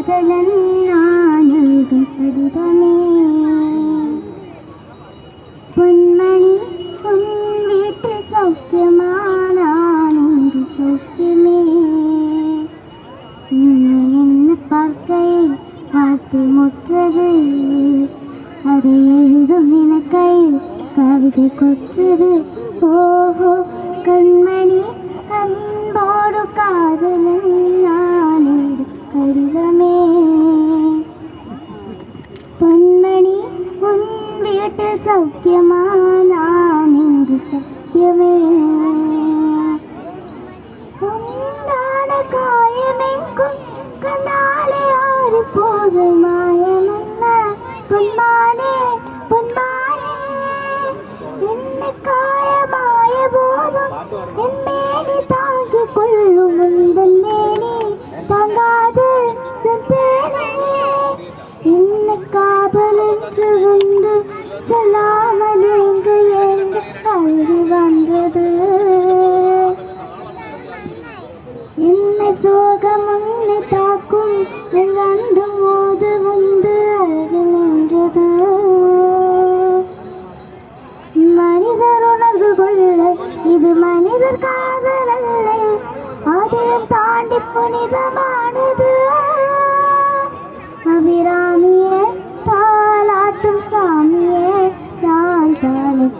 കാതലെന്നാനന്ദ ഹരിതമേ പൊന്മണി പൊന്നിട്ട് സൗഖ്യമാനാനന്ദ സൗഖ്യമേ. എന്ന് പാർക്കയിൽ പാട്ടുമുറ്റത് അത് എഴുതും നിനക്കയിൽ കവിത കൊറ്റത് ഓഹോ കൺമണി അൻപോടു കാതലെന്നാ. സ്വർഗമേ പൊന്മണി ഉൻ വീട്ടിൽ സൗഖ്യമാനാ നിന്റെ സഖ്യമേ. എന്താണ് കായമെങ്കും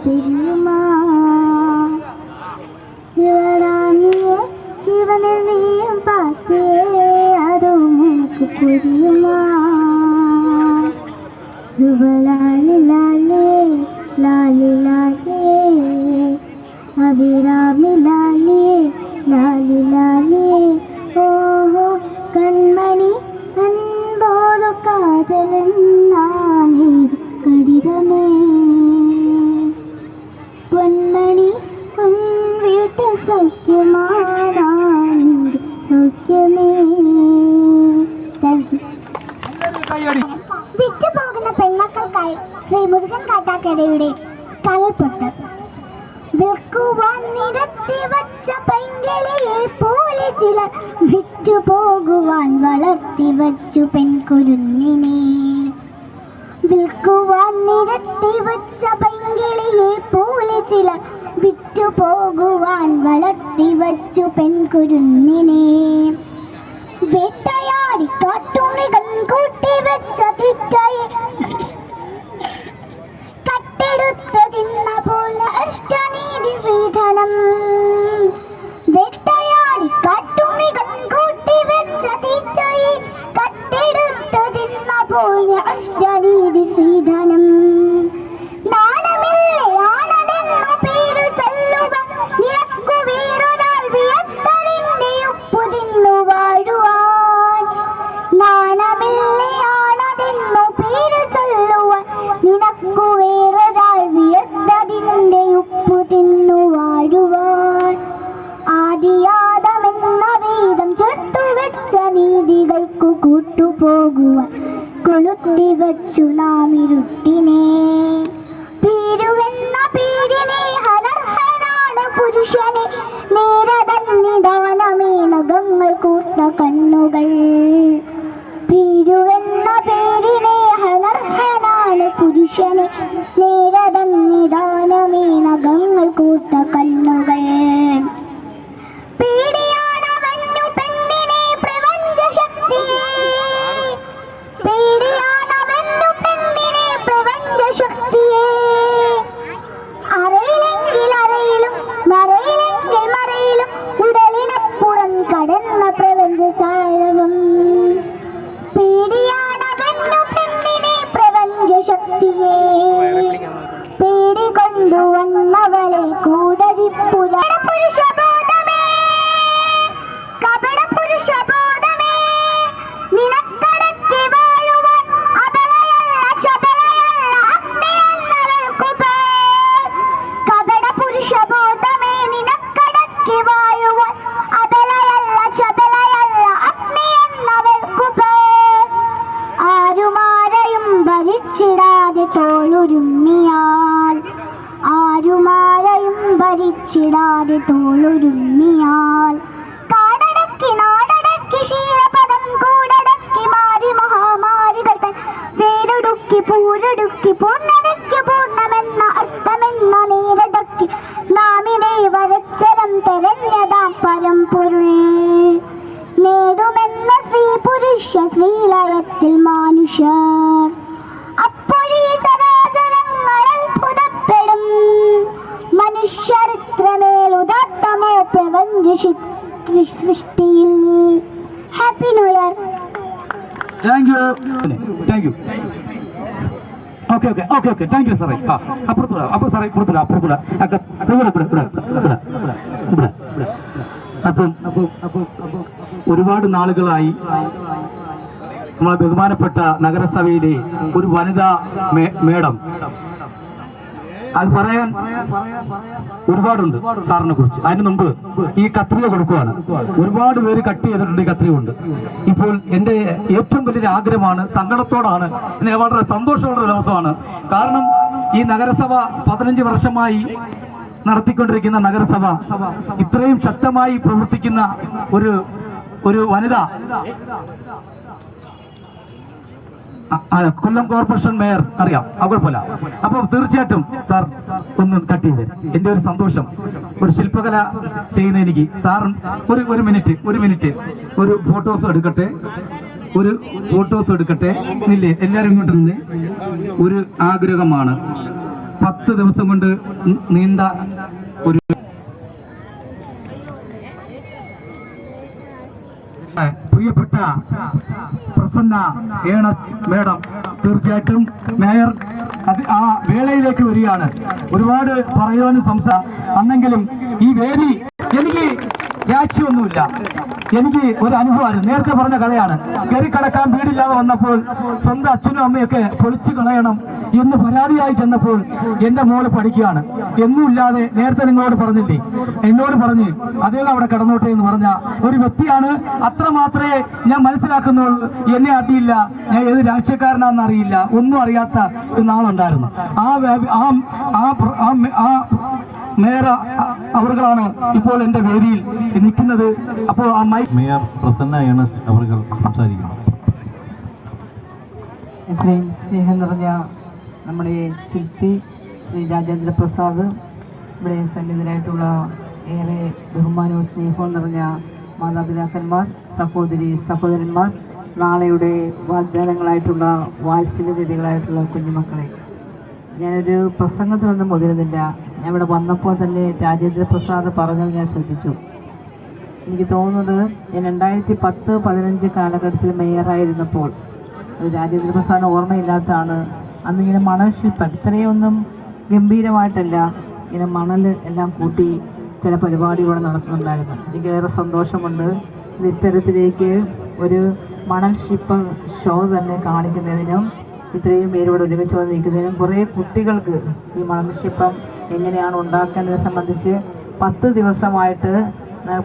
தாழ தெரியுமா சிவராமியே சிவனில் நீயும் பார்த்தே அதுவும் உனக்கு புரியுமா சுபலாலி லாலே லாலி லாலே அபிராமி താങ്ക് യു കൈയടി വിറ്റു പെൺമക്കൾക്കായി ശ്രീ മുരുകൻ കാട്ടാക്കടയുടെ കൽപ്പൊട്ട് വിൽക്കുവാൻ നിരത്തി വച്ച പെൺകിളിയെ പോലെ ചിലർ വിറ്റുപോകുവാൻ വളർത്തി വച്ചു പെൺകുരുന്നിനെ. വിൽക്കുവാൻ നിരത്തി വച്ച പെൺകിളിയെ പോലെ ചിലർ വിറ്റുപോകുവാൻ വളർത്തി വച്ചു പെൺകുരുന്നിനെ. വേട്ടയാടി കാട്ടുമൃഗം കൂട്ടി വെച്ച തീറ്റയെ കട്ടെടുത്ത് തിന്ന പോലെ അഷ്ടനീതി ശ്രീധനം. വെട്ടയാടി കാട്ടുമൃഗം കൂട്ടി വെച്ച തീറ്റയെ കട്ടെടുത്ത് തിന്ന പോലെ അഷ്ടനീതി ശ്രീധനം. കൊളുത്തി വച്ചു നാം ഇരുട്ടിനെ. നാടടക്കി കൂടടക്കി മഹാമാരികൾ തൻ അർത്ഥമെന്ന ശ്രീലയത്തിൽ മനുഷ്യ സൃഷ്ടിയിൽ happy new year thank you thank you okay okay okay okay thank you സാറേ ആ അപ്പുറത്തൂടെ അപ്പൊ സാറേ ഇപ്പുറത്തൂടെ അപ്പുറത്തൂടെ അപ്പം ഒരുപാട് നാളുകളായി നമ്മളെ ബഹുമാനപ്പെട്ട നഗരസഭയിലെ ഒരു വനിതാ മേഡം അത് പറയാൻ ഒരുപാടുണ്ട് സാറിനെ കുറിച്ച്. അതിന് മുമ്പ് ഈ കത്രിക കൊടുക്കുവാണ്. ഒരുപാട് പേര് കട്ട് ചെയ്തിട്ടുണ്ട് ഈ കത്രിക കൊണ്ട്. ഇപ്പോൾ എന്റെ ഏറ്റവും വലിയൊരു ആഗ്രഹമാണ് സങ്കടത്തോടാണ് ഇതിനെ വളരെ സന്തോഷമുള്ള ദിവസമാണ്. കാരണം ഈ നഗരസഭ പതിനഞ്ച് വർഷമായി നടത്തിക്കൊണ്ടിരിക്കുന്ന നഗരസഭ ഇത്രയും ശക്തമായി പ്രവർത്തിക്കുന്ന ഒരു ഒരു വനിത കൊല്ലം കോർപ്പറേഷൻ മേയർ അറിയാം. ആ കുഴപ്പമില്ല. അപ്പൊ തീർച്ചയായിട്ടും സാർ ഒന്ന് കട്ട് ചെയ്ത്. എന്റെ ഒരു സന്തോഷം. ഒരു ശില്പകല ചെയ്യുന്ന എനിക്ക്. സാർ ഒരു ഒരു മിനിറ്റ് ഒരു മിനിറ്റ് ഒരു ഫോട്ടോസ് എടുക്കട്ടെ? ഒരു ഫോട്ടോസ് എടുക്കട്ടെ? ഇല്ലേ? എല്ലാവരും ഇങ്ങോട്ട് നിന്ന്. ഒരു ആഗ്രഹമാണ്. പത്ത് ദിവസം കൊണ്ട് നീണ്ട ഒരു പ്രിയപ്പെട്ട പ്രസന്ന ഏണ മേഡം. തീർച്ചയായിട്ടും മേയർ ആ വേളയിലേക്ക് വരികയാണ്. ഒരുപാട് പറയുവാനും സംസാ അന്നെങ്കിലും ഈ വേദി രാഷ്ട്രീയമൊന്നുമില്ല എനിക്ക് ഒരു അനുഭവമായിരുന്നു. നേരത്തെ പറഞ്ഞ കഥയാണ്. കയറി കടക്കാൻ വീടില്ലാതെ വന്നപ്പോൾ സ്വന്തം അച്ഛനും അമ്മയൊക്കെ പൊളിച്ചു കളയണം എന്ന് പരാതിയായി ചെന്നപ്പോൾ എന്റെ മോൾ പഠിക്കുകയാണ്. എന്നുമില്ലാതെ നേരത്തെ നിങ്ങളോട് പറഞ്ഞില്ലേ? എന്നോട് പറഞ്ഞ് അദ്ദേഹം അവിടെ കടന്നോട്ടെ എന്ന് പറഞ്ഞ ഒരു വ്യക്തിയാണ്. അത്ര മാത്രമേ ഞാൻ മനസ്സിലാക്കുന്നുള്ളൂ. എന്നെ അറിയില്ല. ഞാൻ ഏത് രാഷ്ട്രീയക്കാരനാണെന്ന് അറിയില്ല. ഒന്നും അറിയാത്ത ഒരു നാളുണ്ടായിരുന്നു. ആ ആ മേയർ അവർകളാണ് ഇപ്പോൾ എന്റെ വേദിയിൽ നിൽക്കുന്നത്. അപ്പോൾ ആ മൈ മേയർ പ്രസന്ന ഏണസ്റ്റ് അവർ സംസാരിക്കുന്നു. എത്രയും സ്നേഹം നിറഞ്ഞ നമ്മുടെ ശില്പി ശ്രീ രാജേന്ദ്ര പ്രസാദ് ഇവിടെ സന്നിധനായിട്ടുള്ള ഏറെ ബഹുമാനവും സ്നേഹവും നിറഞ്ഞ മാതാപിതാക്കന്മാർ സഹോദരി സഹോദരന്മാർ നാളെയുടെ വാഗ്ദാനങ്ങളായിട്ടുള്ള വാത്സല്യനിധികളായിട്ടുള്ള കുഞ്ഞുമക്കളെ. ഞാനൊരു പ്രസംഗത്തിനൊന്നും മുതിരുന്നില്ല. ഞാൻ ഇവിടെ വന്നപ്പോൾ തന്നെ രാജേന്ദ്ര പ്രസാദ് പറഞ്ഞത് ഞാൻ ശ്രദ്ധിച്ചു. എനിക്ക് തോന്നുന്നത് ഞാൻ രണ്ടായിരത്തി പത്ത് പതിനഞ്ച് കാലഘട്ടത്തിൽ മേയറായിരുന്നപ്പോൾ രാജേന്ദ്ര പ്രസാദിന് ഓർമ്മയില്ലാത്തതാണ്. അന്നിങ്ങനെ ഇങ്ങനെ ശില്പം ഇത്രയൊന്നും ഗംഭീരമായിട്ടല്ല ഇങ്ങനെ മണൽ എല്ലാം കൂട്ടി ചില പരിപാടികൾ നടത്തുന്നുണ്ടായിരുന്നു. എനിക്കേറെ സന്തോഷമുണ്ട്. ഇത് ഇത്തരത്തിലേക്ക് ഒരു മണൽ ശില്പ ഷോ തന്നെ കാണിക്കുന്നതിനും ഇത്രയും പേരോട് ഒരുമിച്ച് വന്ന് നിൽക്കുന്നതിനും കുറേ കുട്ടികൾക്ക് ഈ മണൽശില്പം എങ്ങനെയാണ് ഉണ്ടാക്കേണ്ടത് സംബന്ധിച്ച് പത്ത് ദിവസമായിട്ട്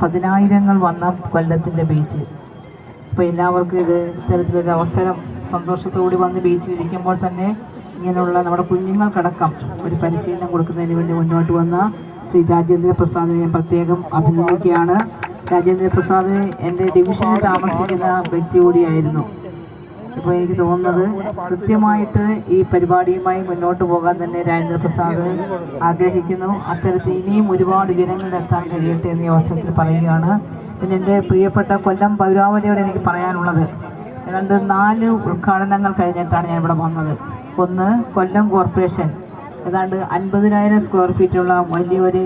പതിനായിരങ്ങൾ വന്ന കൊല്ലത്തിന്റെ ബീച്ച് അപ്പോൾ എല്ലാവർക്കും ഇത് ഇത്തരത്തിലൊരു അവസരം സന്തോഷത്തോടെ വന്ന് ബീച്ചിൽ ഇരിക്കുമ്പോൾ തന്നെ ഇങ്ങനെയുള്ള നമ്മുടെ കുഞ്ഞുങ്ങൾക്കടക്കം ഒരു പരിശീലനം കൊടുക്കുന്നതിന് വേണ്ടി മുന്നോട്ട് വന്ന ശ്രീ രാജേന്ദ്ര പ്രസാദിനെ ഞാൻ പ്രത്യേകം അഭിനന്ദിക്കുകയാണ്. രാജേന്ദ്ര പ്രസാദ് എന്റെ ഡിവിഷനിൽ താമസിക്കുന്ന വ്യക്തി കൂടിയായിരുന്നു. ഇപ്പോൾ എനിക്ക് തോന്നുന്നത് കൃത്യമായിട്ട് ഈ പരിപാടിയുമായി മുന്നോട്ട് പോകാൻ തന്നെ രാജേന്ദ്ര പ്രസാദ് ആഗ്രഹിക്കുന്നു. അത്തരത്തിൽ ഇനിയും ഒരുപാട് ജനങ്ങളുടെ എത്താൻ കഴിയട്ടെ എന്ന ഈ അവസരത്തിൽ പറയുകയാണ്. പിന്നെ എന്റെ പ്രിയപ്പെട്ട കൊല്ലം പൗരാവലിയോട് എനിക്ക് പറയാനുള്ളത്. ഏതാണ്ട് നാല് ഉദ്ഘാടനങ്ങൾ കഴിഞ്ഞിട്ടാണ് ഞാൻ ഇവിടെ വന്നത്. ഒന്ന് കൊല്ലം കോർപ്പറേഷൻ. ഏതാണ്ട് അൻപതിനായിരം സ്ക്വയർ ഫീറ്റുള്ള വലിയൊരു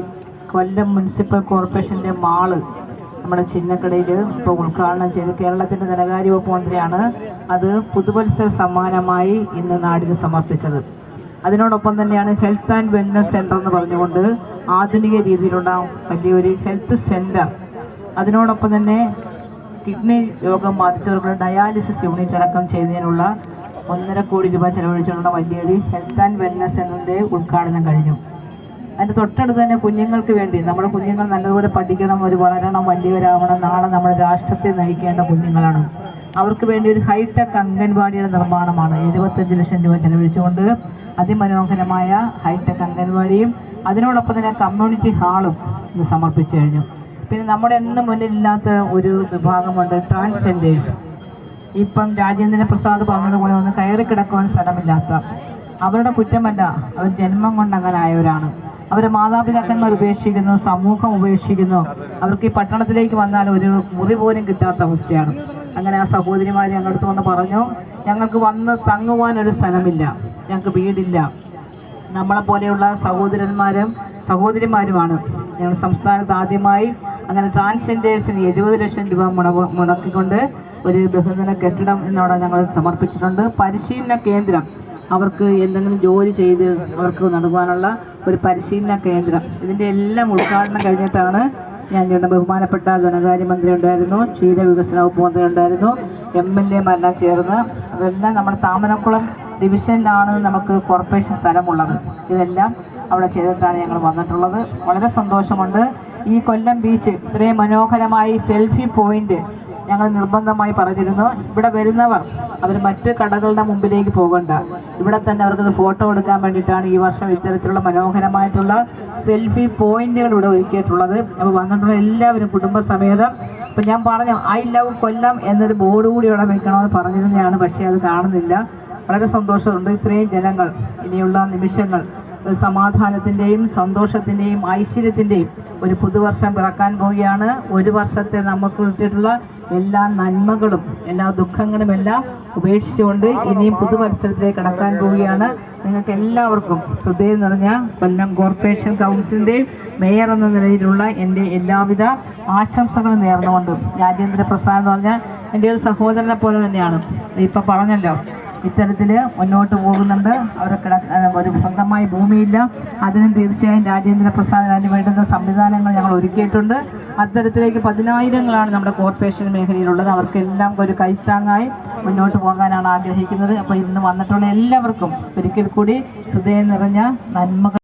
കൊല്ലം മുനിസിപ്പൽ കോർപ്പറേഷന്റെ മാൾ നമ്മുടെ ചിന്നക്കടയിൽ ഇപ്പോൾ ഉദ്ഘാടനം ചെയ്ത് കേരളത്തിന്റെ ധനകാര്യ വകുപ്പ് മന്ത്രിയാണ് അത് പുതുവത്സര സമ്മാനമായി ഇന്ന് നാടിന് സമർപ്പിച്ചത്. അതിനോടൊപ്പം തന്നെയാണ് ഹെൽത്ത് ആൻഡ് വെൽനസ് സെന്റർ എന്ന് പറഞ്ഞുകൊണ്ട് ആധുനിക രീതിയിലുള്ള വലിയൊരു ഹെൽത്ത് സെന്റർ അതിനോടൊപ്പം തന്നെ കിഡ്നി രോഗം ബാധിച്ചവർക്ക് ഡയാലിസിസ് യൂണിറ്റ് അടക്കം ചെയ്യുന്നതിനുള്ള ഒന്നര കോടി രൂപ ചെലവഴിച്ചുള്ള വലിയൊരു ഹെൽത്ത് ആൻഡ് വെൽനസ് സെന്ററിന്റെ ഉദ്ഘാടനം കഴിഞ്ഞു. അതിന്റെ തൊട്ടടുത്ത് തന്നെ കുഞ്ഞുങ്ങൾക്ക് വേണ്ടി നമ്മുടെ കുഞ്ഞുങ്ങൾ നല്ലതുപോലെ പഠിക്കണം ഒരു വളരണം വലിയവരാവണം നാളെ നമ്മുടെ രാഷ്ട്രത്തെ നയിക്കേണ്ട കുഞ്ഞുങ്ങളാണ്. അവർക്ക് വേണ്ടി ഒരു ഹൈടെക് അംഗൻവാടിയുടെ നിർമ്മാണമാണ്. എഴുപത്തഞ്ച് ലക്ഷം രൂപ ചെലവഴിച്ചുകൊണ്ട് അതിമനോഹരമായ ഹൈടെക് അംഗൻവാടിയും അതിനോടൊപ്പം തന്നെ കമ്മ്യൂണിറ്റി ഹാളും ഇന്ന് സമർപ്പിച്ചു കഴിഞ്ഞു. പിന്നെ നമ്മുടെ എന്നും മുന്നിലില്ലാത്ത ഒരു വിഭാഗമുണ്ട് ട്രാൻസ്ജെൻഡേഴ്സ്. ഇപ്പം രാജേന്ദ്ര പ്രസാദ് പറഞ്ഞതുപോലെ ഒന്ന് കയറി കിടക്കുവാൻ സ്ഥലമില്ലാത്ത അവരുടെ കുറ്റമല്ല അവർ ജന്മം കൊണ്ട് അങ്ങനെ ആയവരാണ് അവരെ മാതാപിതാക്കന്മാർ ഉപേക്ഷിക്കുന്നു സമൂഹം ഉപേക്ഷിക്കുന്നു. അവർക്ക് ഈ പട്ടണത്തിലേക്ക് വന്നാൽ ഒരു മുറി പോലും കിട്ടാത്ത അവസ്ഥയാണ്. അങ്ങനെ ആ സഹോദരിമാർ ഞങ്ങളടുത്ത് വന്ന് പറഞ്ഞു ഞങ്ങൾക്ക് വന്ന് തങ്ങുവാനൊരു സ്ഥലമില്ല ഞങ്ങൾക്ക് വീടില്ല. നമ്മളെ പോലെയുള്ള സഹോദരന്മാരും സഹോദരിമാരുമാണ്. ഞങ്ങൾ സംസ്ഥാനത്ത് ആദ്യമായി അങ്ങനെ ട്രാൻസ്ജെൻഡേഴ്സിന് എഴുപത് ലക്ഷം രൂപ മുട മുടക്കിക്കൊണ്ട് ഒരു ബഹുദിന കെട്ടിടം എന്നോട് ഞങ്ങൾ സമർപ്പിച്ചിട്ടുണ്ട്. പരിശീലന കേന്ദ്രം അവർക്ക് എന്തെങ്കിലും ജോലി ചെയ്ത് അവർക്ക് നൽകുവാനുള്ള ഒരു പരിശീലന കേന്ദ്രം. ഇതിന്റെ എല്ലാം ഉദ്ഘാടനം കഴിഞ്ഞിട്ടാണ് ഞാൻ ഞങ്ങളുടെ ബഹുമാനപ്പെട്ട ധനകാര്യമന്ത്രി ഉണ്ടായിരുന്നു ക്ഷീര വികസന വകുപ്പ് മന്ത്രി ഉണ്ടായിരുന്നു എം എൽ എമാരെല്ലാം ചേർന്ന്. അതെല്ലാം നമ്മുടെ താമരക്കുളം ഡിവിഷനിലാണ് നമുക്ക് കോർപ്പറേഷൻ സ്ഥലമുള്ളത്. ഇതെല്ലാം അവിടെ ചെയ്തിട്ടാണ് ഞങ്ങൾ വന്നിട്ടുള്ളത്. വളരെ സന്തോഷമുണ്ട്. ഈ കൊല്ലം ബീച്ച് ഇത്രയും മനോഹരമായി സെൽഫി പോയിന്റ് ഞങ്ങൾ നിർബന്ധമായി പറഞ്ഞിരുന്നു. ഇവിടെ വരുന്നവർ അവർ മറ്റ് കടകളുടെ മുമ്പിലേക്ക് പോകണ്ട. ഇവിടെ തന്നെ അവർക്ക് ഫോട്ടോ എടുക്കാൻ വേണ്ടിയിട്ടാണ് ഈ വർഷം ഇത്തരത്തിലുള്ള മനോഹരമായിട്ടുള്ള സെൽഫി പോയിന്റുകൾ ഇവിടെ ഒരുക്കിയിട്ടുള്ളത്. അപ്പോൾ വന്നിട്ടുള്ള എല്ലാവരും കുടുംബസമേതം. ഇപ്പം ഞാൻ പറഞ്ഞു ഐ ലവ് കൊല്ലം എന്നൊരു ബോർഡ് കൂടി ഇവിടെ വെക്കണമെന്ന് പറഞ്ഞിരുന്നതാണ്. പക്ഷേ അത് കാണുന്നില്ല. വളരെ സന്തോഷമുണ്ട്. ഇത്രയും ജനങ്ങൾ ഇനിയുള്ള നിമിഷങ്ങൾ സമാധാനത്തിന്റെയും സന്തോഷത്തിന്റെയും ഐശ്വര്യത്തിന്റെയും ഒരു പുതുവർഷം പിറക്കാൻ പോവുകയാണ്. ഒരു വർഷത്തെ നമുക്ക് കിട്ടിയിട്ടുള്ള എല്ലാ നന്മകളും എല്ലാ ദുഃഖങ്ങളും എല്ലാം ഉപേക്ഷിച്ചുകൊണ്ട് ഇനിയും പുതുവത്സരത്തിലേക്ക് കടക്കാൻ പോവുകയാണ്. നിങ്ങൾക്ക് എല്ലാവർക്കും ഹൃദയം നിറഞ്ഞ കൊല്ലം കോർപ്പറേഷൻ കൗൺസിലിന്റെയും മേയർ എന്ന നിലയിലുള്ള എന്റെ എല്ലാവിധ ആശംസകളും നേർന്നുകൊണ്ടും രാജേന്ദ്ര പ്രസാദ് എന്ന് പറഞ്ഞാൽ എന്റെ ഒരു സഹോദരനെ പോലെ തന്നെയാണ്. ഇപ്പം പറഞ്ഞല്ലോ ഇത്തരത്തിൽ മുന്നോട്ട് പോകുന്നുണ്ട്. അവർക്ക് ഒരു സ്വന്തമായി ഭൂമിയില്ല. അതിനും തീർച്ചയായും രാജേന്ദ്ര പ്രസാദ് അതിന് വേണ്ടുന്ന സംവിധാനങ്ങൾ ഞങ്ങൾ ഒരുക്കിയിട്ടുണ്ട്. അത്തരത്തിലേക്ക് പതിനായിരങ്ങളാണ് നമ്മുടെ കോർപ്പറേഷൻ മേഖലയിലുള്ളത്. അവർക്കെല്ലാം ഒരു കൈത്താങ്ങായി മുന്നോട്ട് പോകാനാണ് ആഗ്രഹിക്കുന്നത്. അപ്പോൾ ഇന്ന് വന്നിട്ടുള്ള എല്ലാവർക്കും ഒരിക്കൽ കൂടി ഹൃദയം നിറഞ്ഞ നന്മകൾ